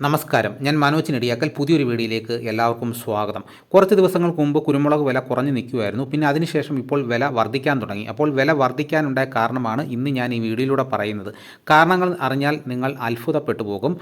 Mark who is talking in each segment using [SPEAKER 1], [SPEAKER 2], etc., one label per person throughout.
[SPEAKER 1] നമസ്കാരം. ഞാൻ മനോജ് നെടിയാക്കൽ. പുതിയൊരു വീഡിയോയിലേക്ക് എല്ലാവർക്കും സ്വാഗതം. കുറച്ച് ദിവസങ്ങൾക്ക് മുമ്പ് കുരുമുളക് വില കുറഞ്ഞു നിൽക്കുമായിരുന്നു പിന്നെ അതിനുശേഷം ഇപ്പോൾ വില വർദ്ധിക്കാൻ തുടങ്ങി. അപ്പോൾ വില വർദ്ധിക്കാനുണ്ടായ കാരണമാണ് ഇന്ന് ഞാൻ ഈ വീഡിയോയിലൂടെ പറയുന്നത്. കാരണങ്ങൾ അറിഞ്ഞാൽ നിങ്ങൾ അത്ഭുതപ്പെട്ടു പോകും.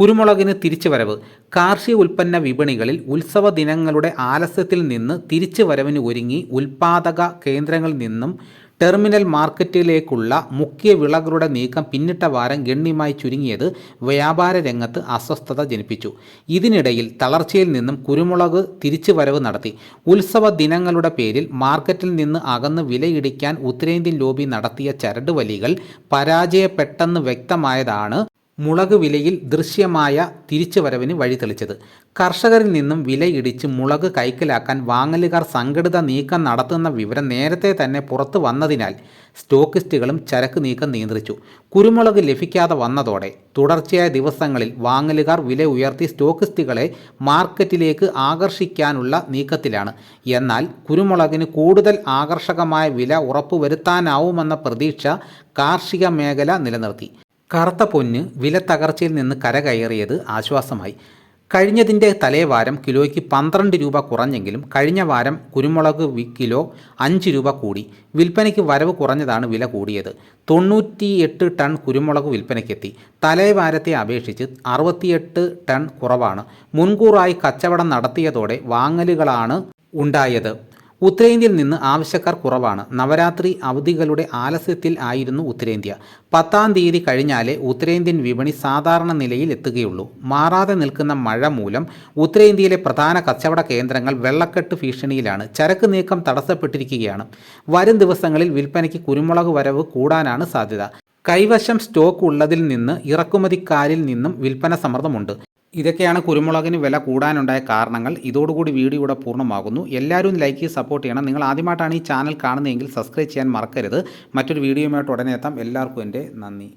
[SPEAKER 1] കുരുമുളകിന് തിരിച്ചുവരവ്. കാർഷിക ഉൽപ്പന്ന വിപണികളിൽ ഉത്സവ ദിനങ്ങളുടെ ആലസ്യത്തിൽ നിന്ന് തിരിച്ചുവരവിന് ഒരുങ്ങി ഉൽപാദക കേന്ദ്രങ്ങളിൽ നിന്നും ടെർമിനൽ മാർക്കറ്റിലേക്കുള്ള മുഖ്യ വിളകളുടെ നീക്കം പിന്നിട്ട വാരം ഗണ്യമായി ചുരുങ്ങിയത് വ്യാപാര രംഗത്ത് അസ്വസ്ഥത ജനിപ്പിച്ചു. ഇതിനിടയിൽ തളർച്ചയിൽ നിന്നും കുരുമുളക് തിരിച്ചുവരവ് നടത്തി. ഉത്സവ ദിനങ്ങളുടെ പേരിൽ മാർക്കറ്റിൽ നിന്ന് അകന്ന് വിലയിടിക്കാൻ ഉത്തരേന്ത്യൻ ലോബി നടത്തിയ ചരടുവലികൾ പരാജയപ്പെട്ടെന്ന് വ്യക്തമായതാണ് മുളക് വിലയിൽ ദൃശ്യമായ തിരിച്ചുവരവിന് വഴിതെളിച്ചത് കർഷകരിൽ നിന്നും വിലയിടിച്ച് മുളക് കൈക്കലാക്കാൻ വാങ്ങലുകാർ സംഘടിത നീക്കം നടത്തുന്ന വിവരം നേരത്തെ തന്നെ പുറത്തു വന്നതിനാൽ സ്റ്റോക്കിസ്റ്റുകളും ചരക്ക് നീക്കം നിയന്ത്രിച്ചു. കുരുമുളക് ലഭിക്കാതെ വന്നതോടെ തുടർച്ചയായ ദിവസങ്ങളിൽ വാങ്ങലുകാർ വില ഉയർത്തി സ്റ്റോക്കിസ്റ്റുകളെ മാർക്കറ്റിലേക്ക് ആകർഷിക്കാനുള്ള നീക്കത്തിലാണ്. എന്നാൽ കുരുമുളകിന് കൂടുതൽ ആകർഷകമായ വില ഉറപ്പുവരുത്താനാവുമെന്ന പ്രതീക്ഷ കാർഷിക മേഖല നിലനിർത്തി. കറുത്ത പൊന്ന് വില തകർച്ചയിൽ നിന്ന് കരകയറിയത് ആശ്വാസമായി. കഴിഞ്ഞതിന്റെ തലേവാരം കിലോയ്ക്ക് പന്ത്രണ്ട് രൂപ കുറഞ്ഞെങ്കിലും കഴിഞ്ഞ വാരം കുരുമുളക് കിലോ അഞ്ച് രൂപ കൂടി. വിൽപ്പനയ്ക്ക് വരവ് കുറഞ്ഞതാണ് വില കൂടിയത്. തൊണ്ണൂറ്റിയെട്ട് ടൺ കുരുമുളക് വിൽപ്പനയ്ക്കെത്തി. തലേവാരത്തെ അപേക്ഷിച്ച് അറുപത്തിയെട്ട് ടൺ കുറവാണ്. മുൻകൂറായി കച്ചവടം നടത്തിയതോടെ വാങ്ങലുകളാണ് ഉണ്ടായത്. ഉത്തരേന്ത്യയിൽ നിന്ന് ആവശ്യക്കാർ കുറവാണ്. നവരാത്രി അവധികളുടെ ആലസ്യത്തിൽ ആയിരുന്നു ഉത്തരേന്ത്യ. പത്താം തീയതി കഴിഞ്ഞാലേ ഉത്തരേന്ത്യൻ വിപണി സാധാരണ നിലയിൽ എത്തുകയുള്ളൂ. മാറാതെ നിൽക്കുന്ന മഴ മൂലം ഉത്തരേന്ത്യയിലെ പ്രധാന കച്ചവട കേന്ദ്രങ്ങൾ വെള്ളക്കെട്ട് ഭീഷണിയിലാണ്. ചരക്ക് നീക്കം തടസ്സപ്പെട്ടിരിക്കുകയാണ്. വരും ദിവസങ്ങളിൽ വിൽപ്പനയ്ക്ക് കുരുമുളക് വരവ് കൂടാനാണ് സാധ്യത. കൈവശം സ്റ്റോക്ക് ഉള്ളതിൽ നിന്ന് ഇറക്കുമതിക്കാരിൽ നിന്നും വിൽപ്പന സമ്മർദ്ദമുണ്ട്. ഇതൊക്കെയാണ് കുരുമുളകിന് വില കൂടാനുണ്ടായ കാരണങ്ങൾ. ഇതോടുകൂടി വീഡിയോ ഇവിടെ പൂർണമാകുന്നു. എല്ലാവരും ലൈക്ക് ചെയ്ത് സപ്പോർട്ട് ചെയ്യണം. നിങ്ങൾ ആദ്യമായിട്ടാണ് ഈ ചാനൽ കാണുന്നതെങ്കിൽ സബ്സ്ക്രൈബ് ചെയ്യാൻ മറക്കരുത്. മറ്റൊരു വീഡിയോയുമായിട്ട് ഉടനെ എത്താം. എല്ലാവർക്കും എന്റെ നന്ദി.